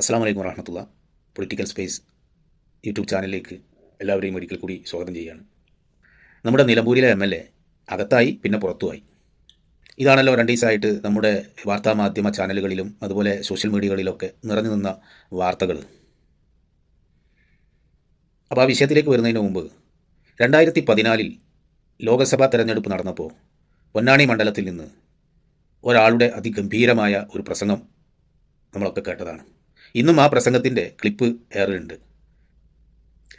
അസ്സാം വലൈക്കും വറഹമത്തുള്ള. പൊളിറ്റിക്കൽ സ്പേസ് യൂട്യൂബ് ചാനലിലേക്ക് എല്ലാവരെയും ഒരിക്കൽ കൂടി സ്വാഗതം ചെയ്യുകയാണ്. നമ്മുടെ നിലമ്പൂരിലെ എം എൽ എ അകത്തായി പിന്നെ പുറത്തുമായി. ഇതാണല്ലോ രണ്ട് ദിവസമായിട്ട് നമ്മുടെ വാർത്താ മാധ്യമ ചാനലുകളിലും അതുപോലെ സോഷ്യൽ മീഡിയകളിലൊക്കെ നിറഞ്ഞു നിന്ന വാർത്തകൾ. അപ്പോൾ ആ വിഷയത്തിലേക്ക് വരുന്നതിന് മുമ്പ് രണ്ടായിരത്തി പതിനാലിൽ ലോക്സഭാ തെരഞ്ഞെടുപ്പ് നടന്നപ്പോൾ പൊന്നാണി മണ്ഡലത്തിൽ നിന്ന് ഒരാളുടെ അതിഗംഭീരമായ ഒരു പ്രസംഗം നമ്മളൊക്കെ കേട്ടതാണ്. ഇന്നും ആ പ്രസംഗത്തിന്റെ ക്ലിപ്പ് ഏറെയുണ്ട്.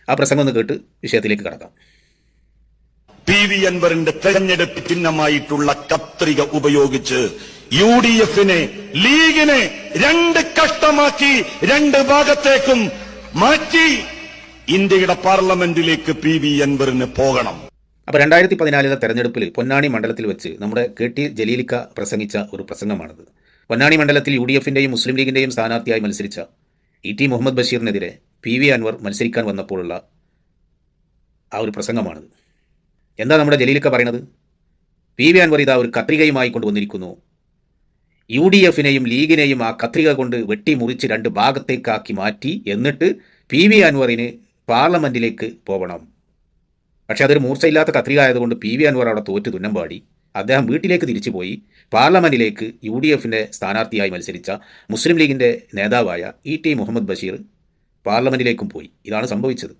ആ പ്രസംഗം ഒന്ന് കേട്ട് വിഷയത്തിലേക്ക് കടക്കാം. പി വി അൻവറിന്റെ തെരഞ്ഞെടുപ്പ് ചിഹ്നമായിട്ടുള്ള കത്രിക ഉപയോഗിച്ച് യു ഡി എഫിനെ ലീഗിനെ രണ്ട് കഷ്ടമാക്കി രണ്ട് ഭാഗത്തേക്കും മാറ്റി ഇന്ത്യയുടെ പാർലമെന്റിലേക്ക് പി വി അൻവറിന് പോകണം. അപ്പൊ രണ്ടായിരത്തി പതിനാലിലെ തെരഞ്ഞെടുപ്പിൽ പൊന്നാണി മണ്ഡലത്തിൽ വെച്ച് നമ്മുടെ കെ ടി ജലീലിക്ക പ്രസംഗിച്ച ഒരു പ്രസംഗമാണിത്. പൊന്നാണി മണ്ഡലത്തിൽ യു ഡി എഫിന്റെയും മുസ്ലിം ലീഗിന്റെയും സ്ഥാനാർത്ഥിയായി മത്സരിച്ച ഇ ടി മുഹമ്മദ് ബഷീറിനെതിരെ പി വി അൻവർ മത്സരിക്കാൻ വന്നപ്പോഴുള്ള ആ ഒരു പ്രസംഗമാണിത്. എന്താ നമ്മുടെ ജലീലൊക്കെ പറയുന്നത് പി വി അൻവർ ഇതാ ഒരു കത്രികയുമായി കൊണ്ടുവന്നിരിക്കുന്നു യു ഡി എഫിനെയും ലീഗിനെയും ആ കത്രിക കൊണ്ട് വെട്ടി മുറിച്ച് രണ്ട് ഭാഗത്തേക്കാക്കി മാറ്റി എന്നിട്ട് പി വി അൻവറിന് പാർലമെന്റിലേക്ക് പോകണം പക്ഷെ അതൊരു മൂർച്ചയില്ലാത്ത കത്രിക ആയതുകൊണ്ട് പി വി അൻവർ അവിടെ തോറ്റു തുന്നം പാടി അദ്ദേഹം വീട്ടിലേക്ക് തിരിച്ചുപോയി പാർലമെന്റിലേക്ക് യു ഡി എഫിന്റെ സ്ഥാനാർത്ഥിയായി മത്സരിച്ച മുസ്ലിം ലീഗിന്റെ നേതാവായ ഇ ടി മുഹമ്മദ് ബഷീർ പാർലമെന്റിലേക്കും പോയി. ഇതാണ് സംഭവിച്ചത്.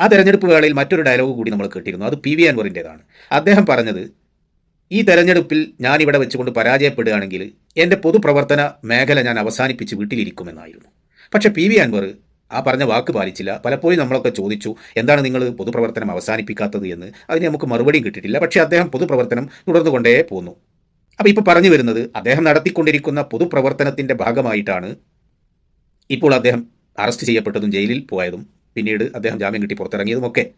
ആ തെരഞ്ഞെടുപ്പ് വേളയിൽ മറ്റൊരു ഡയലോഗ് കൂടി നമ്മൾ കേട്ടിരുന്നു. അത് പി വി അൻവറിന്റെതാണ് അദ്ദേഹം പറഞ്ഞത് ഈ തെരഞ്ഞെടുപ്പിൽ ഞാൻ ഇവിടെ വെച്ചുകൊണ്ട് പരാജയപ്പെടുകയാണെങ്കിൽ എന്റെ പൊതുപ്രവർത്തന മേഖല ഞാൻ അവസാനിപ്പിച്ച് വീട്ടിലിരിക്കുമെന്നായിരുന്നു. പക്ഷേ പി വി അൻവർ ആ പറഞ്ഞ വാക്ക് പാലിച്ചില്ല. പലപ്പോഴും നമ്മളൊക്കെ ചോദിച്ചു എന്താണ് നിങ്ങൾ പൊതുപ്രവർത്തനം അവസാനിപ്പിക്കാത്തത് എന്ന്. അതിന് നമുക്ക് മറുപടിയും കിട്ടിയിട്ടില്ല. പക്ഷേ അദ്ദേഹം പൊതുപ്രവർത്തനം തുടർന്നുകൊണ്ടേ പോന്നു. അപ്പോൾ ഇപ്പോൾ പറഞ്ഞു വരുന്നത് അദ്ദേഹം നടത്തിക്കൊണ്ടിരിക്കുന്ന പൊതുപ്രവർത്തനത്തിന്റെ ഭാഗമായിട്ടാണ് ഇപ്പോൾ അദ്ദേഹം അറസ്റ്റ് ചെയ്യപ്പെട്ടതും ജയിലിൽ പോയതും പിന്നീട് അദ്ദേഹം ജാമ്യം കിട്ടി പുറത്തിറങ്ങിയതുമൊക്കെ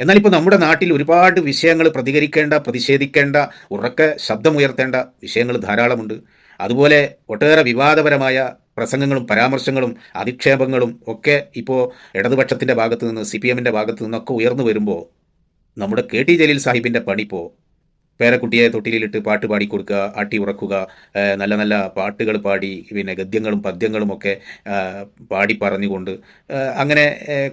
എന്നാൽ ഇപ്പോൾ നമ്മുടെ നാട്ടിൽ ഒരുപാട് വിഷയങ്ങൾ പ്രതികരിക്കേണ്ട പ്രതിഷേധിക്കേണ്ട ഉറക്ക ശബ്ദമുയർത്തേണ്ട വിഷയങ്ങൾ ധാരാളമുണ്ട്. അതുപോലെ ഒട്ടേറെ വിവാദപരമായ പ്രസംഗങ്ങളും പരാമർശങ്ങളും അധിക്ഷേപങ്ങളും ഒക്കെ ഇപ്പോൾ ഇടതുപക്ഷത്തിന്റെ ഭാഗത്ത് നിന്ന് സി പി എമ്മിന്റെ ഭാഗത്ത് നിന്നൊക്കെ ഉയർന്നു വരുമ്പോൾ നമ്മുടെ കെ ടി ജലീൽ സാഹിബിന്റെ പണിപ്പോൾ പേരക്കുട്ടിയെ തൊട്ടിലിട്ട് പാട്ട് പാടി കൊടുക്കുക അട്ടി ഉറക്കുക നല്ല നല്ല പാട്ടുകൾ പാടി പിന്നെ ഗദ്യങ്ങളും പദ്യങ്ങളും ഒക്കെ പാടി പറഞ്ഞുകൊണ്ട് അങ്ങനെ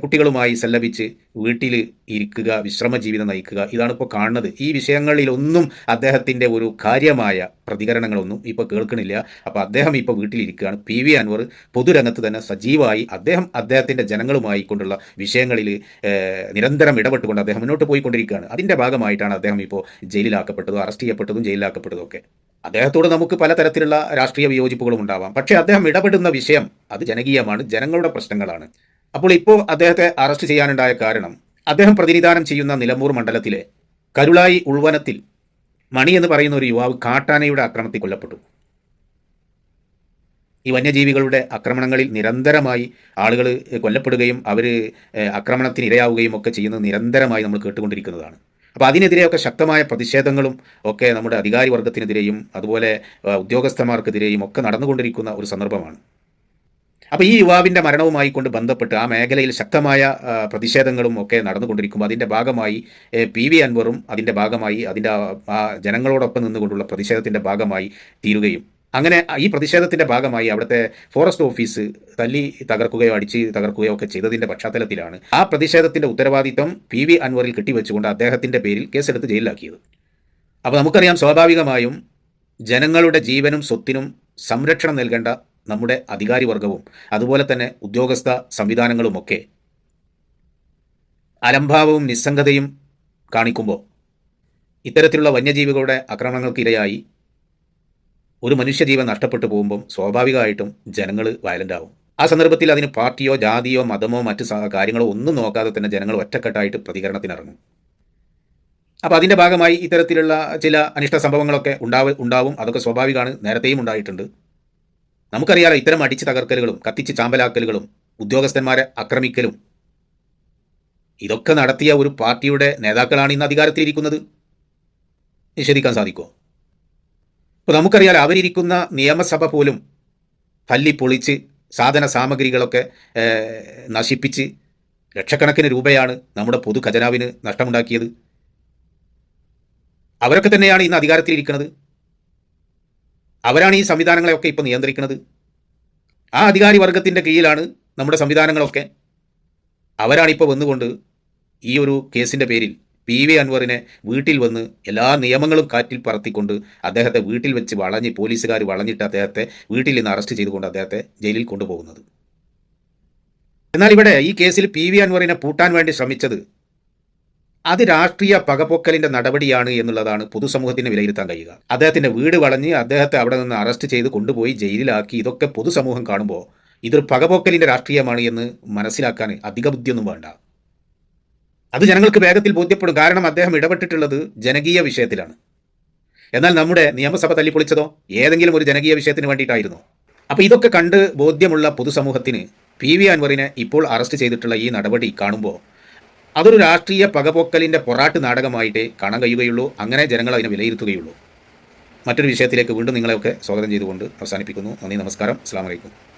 കുട്ടികളുമായി സല്ലപിച്ച് വീട്ടിൽ ഇരിക്കുക വിശ്രമ ജീവിതം നയിക്കുക ഇതാണ് ഇപ്പോൾ കാണുന്നത്. ഈ വിഷയങ്ങളിലൊന്നും അദ്ദേഹത്തിന്റെ ഒരു കാര്യമായ പ്രതികരണങ്ങളൊന്നും ഇപ്പോൾ കേൾക്കണില്ല. അപ്പോൾ അദ്ദേഹം ഇപ്പോൾ വീട്ടിലിരിക്കുകയാണ്. പി വി അൻവർ പൊതുരംഗത്ത് തന്നെ സജീവമായി അദ്ദേഹം അദ്ദേഹത്തിന്റെ ജനങ്ങളുമായി കൊണ്ടുള്ള വിഷയങ്ങളിൽ നിരന്തരം ഇടപെട്ടുകൊണ്ട് അദ്ദേഹം മുന്നോട്ട് പോയിക്കൊണ്ടിരിക്കുകയാണ്. അതിന്റെ ഭാഗമായിട്ടാണ് അദ്ദേഹം ഇപ്പോൾ ജയിലിലാക്കപ്പെട്ടതും അറസ്റ്റ് ചെയ്യപ്പെട്ടതും ജയിലിലാക്കപ്പെട്ടതും ഒക്കെ. അദ്ദേഹത്തോട് നമുക്ക് പലതരത്തിലുള്ള രാഷ്ട്രീയ വിയോജിപ്പുകളും ഉണ്ടാവാം. പക്ഷേ അദ്ദേഹം ഇടപെടുന്ന വിഷയം അത് ജനകീയമാണ് ജനങ്ങളുടെ പ്രശ്നങ്ങളാണ്. അപ്പോൾ ഇപ്പോൾ അദ്ദേഹത്തെ അറസ്റ്റ് ചെയ്യാനുണ്ടായ കാരണം അദ്ദേഹം പ്രതിനിധാനം ചെയ്യുന്ന നിലമ്പൂർ മണ്ഡലത്തിലെ കരുളായി ഉൾവനത്തിൽ മണി എന്ന് പറയുന്ന ഒരു യുവാവ് കാട്ടാനയുടെ ആക്രമണത്തിൽ കൊല്ലപ്പെട്ടു. ഈ വന്യജീവികളുടെ ആക്രമണങ്ങളിൽ നിരന്തരമായി ആളുകൾ കൊല്ലപ്പെടുകയും അവർ ആക്രമണത്തിന് ഇരയാവുകയും ഒക്കെ ചെയ്യുന്നത് നിരന്തരമായി നമ്മൾ കേട്ടുകൊണ്ടിരിക്കുന്നതാണ്. അപ്പോൾ അതിനെതിരെയൊക്കെ ശക്തമായ പ്രതിഷേധങ്ങളും ഒക്കെ നമ്മുടെ അധികാരി വർഗത്തിനെതിരെയും അതുപോലെ ഉദ്യോഗസ്ഥന്മാർക്കെതിരെയും ഒക്കെ നടന്നുകൊണ്ടിരിക്കുന്ന ഒരു സന്ദർഭമാണ്. അപ്പോൾ ഈ യുവാവിന്റെ മരണവുമായി കൊണ്ട് ബന്ധപ്പെട്ട് ആ മേഖലയിൽ ശക്തമായ പ്രതിഷേധങ്ങളും ഒക്കെ നടന്നുകൊണ്ടിരിക്കുമ്പോൾ അതിന്റെ ഭാഗമായി പി വി അൻവറും അതിന്റെ ഭാഗമായി അതിന്റെ ആ ജനങ്ങളോടൊപ്പം നിന്നുകൊണ്ടുള്ള പ്രതിഷേധത്തിന്റെ ഭാഗമായി തീരുകയും അങ്ങനെ ഈ പ്രതിഷേധത്തിന്റെ ഭാഗമായി അവിടുത്തെ ഫോറസ്റ്റ് ഓഫീസ് തല്ലി തകർക്കുകയോ അടിച്ച് തകർക്കുകയോ ഒക്കെ ചെയ്തതിന്റെ പശ്ചാത്തലത്തിലാണ് ആ പ്രതിഷേധത്തിന്റെ ഉത്തരവാദിത്വം പി വി അൻവറിൽ കെട്ടിവെച്ചുകൊണ്ട് അദ്ദേഹത്തിന്റെ പേരിൽ കേസെടുത്ത് ജയിലിലാക്കിയത്. അപ്പോൾ നമുക്കറിയാം സ്വാഭാവികമായും ജനങ്ങളുടെ ജീവനും സ്വത്തിനും സംരക്ഷണം നൽകേണ്ട നമ്മുടെ അധികാരി വർഗവും അതുപോലെ തന്നെ ഉദ്യോഗസ്ഥ സംവിധാനങ്ങളുമൊക്കെ അലംഭാവവും നിസ്സംഗതയും കാണിക്കുമ്പോൾ ഇത്തരത്തിലുള്ള വന്യജീവികളുടെ ആക്രമണങ്ങൾക്ക് ഇരയായി ഒരു മനുഷ്യജീവൻ നഷ്ടപ്പെട്ടു പോകുമ്പം സ്വാഭാവികമായിട്ടും ജനങ്ങൾ വയലന്റ് ആവും. ആ സന്ദർഭത്തിൽ അതിന് പാർട്ടിയോ ജാതിയോ മതമോ മറ്റ് കാര്യങ്ങളോ ഒന്നും നോക്കാതെ തന്നെ ജനങ്ങൾ ഒറ്റക്കെട്ടായിട്ട് പ്രതികരണത്തിനിറങ്ങും. അപ്പോൾ അതിന്റെ ഭാഗമായി ഇത്തരത്തിലുള്ള ചില അനിഷ്ട സംഭവങ്ങളൊക്കെ ഉണ്ടാവും ഉണ്ടാവും. അതൊക്കെ സ്വാഭാവികമാണ്. നേരത്തെയും ഉണ്ടായിട്ടുണ്ട്. നമുക്കറിയാലോ ഇത്തരം അടിച്ച് തകർക്കലുകളും കത്തിച്ച് ചാമ്പലാക്കലുകളും ഉദ്യോഗസ്ഥന്മാരെ ആക്രമിക്കലും ഇതൊക്കെ നടത്തിയ ഒരു പാർട്ടിയുടെ നേതാക്കളാണ് ഇന്ന് അധികാരത്തിലിരിക്കുന്നത്. നിഷേധിക്കാൻ സാധിക്കുമോ? ഇപ്പോൾ നമുക്കറിയാം അവരിയ്ക്കുന്ന നിയമസഭ പോലും തല്ലി പൊളിച്ച് സാധന സാമഗ്രികളൊക്കെ നശിപ്പിച്ച് ലക്ഷക്കണക്കിന് രൂപയാണ് നമ്മുടെ പൊതു ഖജനാവിന് നഷ്ടമുണ്ടാക്കിയത്. അവരൊക്കെ തന്നെയാണ് ഇന്ന് അധികാരത്തിലിരിക്കുന്നത്. അവരാണ് ഈ സംവിധാനങ്ങളെയൊക്കെ ഇപ്പോൾ നിയന്ത്രിക്കുന്നത്. ആ അധികാരി വർഗത്തിന്റെ കീഴിലാണ് നമ്മുടെ സംവിധാനങ്ങളൊക്കെ. അവരാണിപ്പോൾ വന്നുകൊണ്ട് ഈ ഒരു കേസിന്റെ പേരിൽ പി വി അൻവറിനെ വീട്ടിൽ വന്ന് എല്ലാ നിയമങ്ങളും കാറ്റിൽ പറത്തിക്കൊണ്ട് അദ്ദേഹത്തെ വീട്ടിൽ വെച്ച് വളഞ്ഞ് പോലീസുകാർ വളഞ്ഞിട്ട് അദ്ദേഹത്തെ വീട്ടിൽ നിന്ന് അറസ്റ്റ് ചെയ്തുകൊണ്ട് അദ്ദേഹത്തെ ജയിലിൽ കൊണ്ടുപോകുന്നത്. എന്നാൽ ഇവിടെ ഈ കേസിൽ പി വി അൻവറിനെ പൂട്ടാൻ വേണ്ടി ശ്രമിച്ചത് അത് രാഷ്ട്രീയ പകപോക്കലിന്റെ നടപടിയാണ് എന്നുള്ളതാണ് പൊതുസമൂഹത്തിന് വിലയിരുത്താൻ കഴിയുക. അദ്ദേഹത്തിന്റെ വീട് വളഞ്ഞ് അദ്ദേഹത്തെ അവിടെ നിന്ന് അറസ്റ്റ് ചെയ്ത് കൊണ്ടുപോയി ജയിലിലാക്കി ഇതൊക്കെ പൊതുസമൂഹം കാണുമ്പോൾ ഇതൊരു പകപോക്കലിന്റെ രാഷ്ട്രീയമാണ് എന്ന് മനസ്സിലാക്കാൻ അധിക ബുദ്ധിയൊന്നും വേണ്ട. അത് ജനങ്ങൾക്ക് വേഗത്തിൽ ബോധ്യപ്പെടും. കാരണം അദ്ദേഹം ഇടപെട്ടിട്ടുള്ളത് ജനകീയ വിഷയത്തിലാണ്. എന്നാൽ നമ്മുടെ നിയമസഭ തല്ലിപ്പൊളിച്ചതോ ഏതെങ്കിലും ഒരു ജനകീയ വിഷയത്തിന് വേണ്ടിയിട്ടായിരുന്നു. അപ്പോൾ ഇതൊക്കെ കണ്ട് ബോധ്യമുള്ള പൊതുസമൂഹത്തിന് പി വി അൻവറിനെ ഇപ്പോൾ അറസ്റ്റ് ചെയ്തിട്ടുള്ള ഈ നടപടി കാണുമ്പോൾ അതൊരു രാഷ്ട്രീയ പകപോക്കലിന്റെ പൊറാട്ട് നാടകമായിട്ടേ കാണാൻ കഴിയുകയുള്ളൂ. അങ്ങനെ ജനങ്ങൾ അതിനെ വിലയിരുത്തുകയുള്ളൂ. മറ്റൊരു വിഷയത്തിലേക്ക് വീണ്ടും നിങ്ങളെയൊക്കെ സ്വാഗതം ചെയ്തുകൊണ്ട് അവസാനിപ്പിക്കുന്നു. നന്ദി നമസ്കാരം. അസ്സാം വലൈക്കും